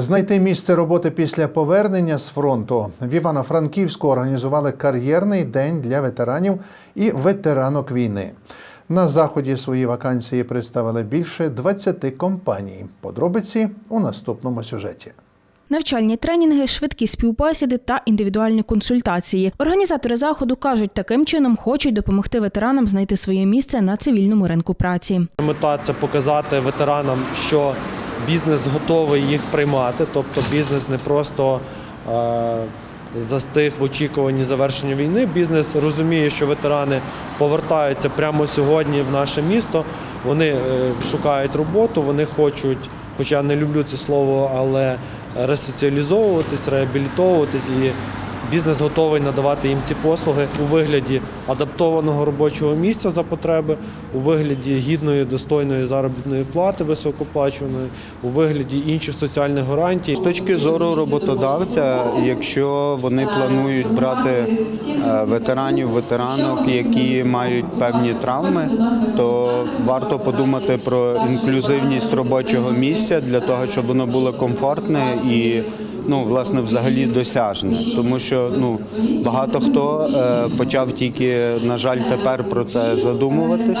Знайти місце роботи після повернення з фронту в Івано-Франківську організували кар'єрний день для ветеранів і ветеранок війни. На заході свої вакансії представили більше 20 компаній. Подробиці у наступному сюжеті. Навчальні тренінги, швидкі співбесіди та індивідуальні консультації. Організатори заходу кажуть, таким чином хочуть допомогти ветеранам знайти своє місце на цивільному ринку праці. Мета це показати ветеранам, що бізнес готовий їх приймати, тобто бізнес не просто е, застиг в очікуванні завершення війни. Бізнес розуміє, що ветерани повертаються прямо сьогодні в наше місто. Вони е, шукають роботу, вони хочуть, хоча я не люблю це слово, але ресоціалізовуватись, реабілітовуватись і. Бізнес готовий надавати їм ці послуги у вигляді адаптованого робочого місця за потреби, у вигляді гідної, достойної заробітної плати високоплачуваної, у вигляді інших соціальних гарантій. З точки зору роботодавця, якщо вони планують брати е, ветеранів, ветеранок, які мають певні травми, то варто подумати про інклюзивність робочого місця для того, щоб воно було комфортне і ну, власне, взагалі досяжне. Тому що ну, багато хто е, почав тільки, на жаль, тепер про це задумуватись.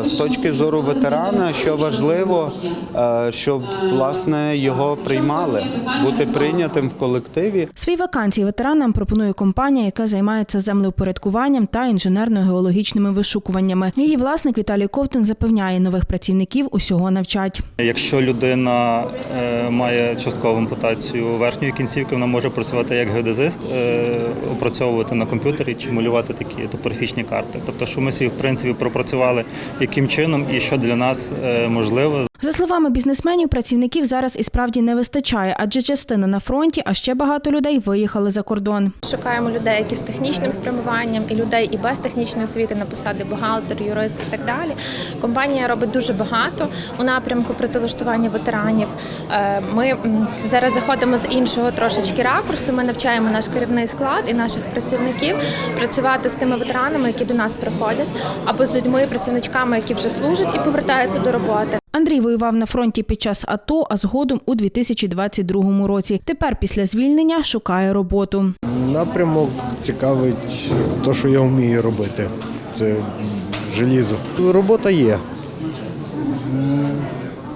Е, З точки зору ветерана, що важливо, е, щоб власне його приймали, бути прийнятим в колективі. Свої вакансії ветеранам пропонує компанія, яка займається землеупорядкуванням та інженерно-геологічними вишукуваннями. Її власник Віталій Ковтун запевняє, нових працівників усього навчать. Якщо людина е, має часткову ампутацію верхньої кінцівки, вона може працювати як геодезист, е, опрацьовувати на комп'ютері чи малювати такі топографічні карти. Тобто, що ми собі в принципі пропрацювали, яким чином і що для нас е, можливо. За словами бізнесменів, працівників зараз і справді не вистачає, адже частина на фронті, а ще багато людей виїхали за кордон. Шукаємо людей, які з технічним спрямуванням, і людей і без технічної освіти на посади бухгалтер, юрист і так далі. Компанія робить дуже багато у напрямку працевлаштування ветеранів. Е, Ми зараз заходимо з іншого трошечки ракурсу. Ми навчаємо наш керівний склад і наших працівників працювати з тими ветеранами, які до нас приходять, або з людьми, працівничками, які вже служать і повертаються до роботи. Андрій воював на фронті під час АТО, а згодом у 2022 році. Тепер після звільнення шукає роботу. Напрямок цікавить те, що я вмію робити. Це желізо. Робота є.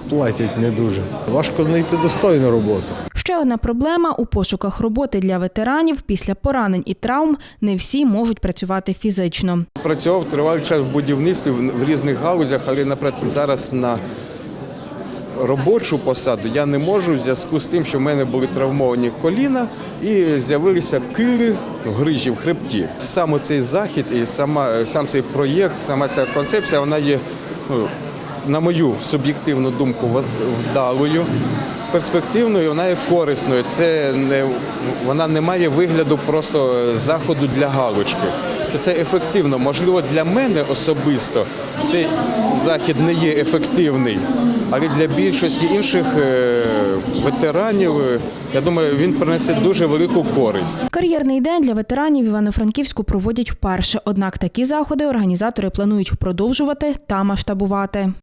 Платять не дуже. Важко знайти достойну роботу. Ще одна проблема у пошуках роботи для ветеранів після поранень і травм не всі можуть працювати фізично. Працював тривалий час в будівництві в в різних галузях, але, наприклад, зараз на робочу посаду я не можу в зв'язку з тим, що в мене були травмовані коліна і з'явилися кири, грижі в хребті. Саме цей захід і сама, сам цей проєкт, сама ця концепція, вона є, ну, на мою суб'єктивну думку, вдалою. Перспективною, вона є корисною. Це не вона не має вигляду просто заходу для галочки. Що це ефективно. Можливо, для мене особисто цей захід не є ефективний, але для більшості інших е, ветеранів, е, я думаю, він принесе дуже велику користь. Кар'єрний день для ветеранів Івано-Франківську проводять вперше. Однак такі заходи організатори планують продовжувати та масштабувати.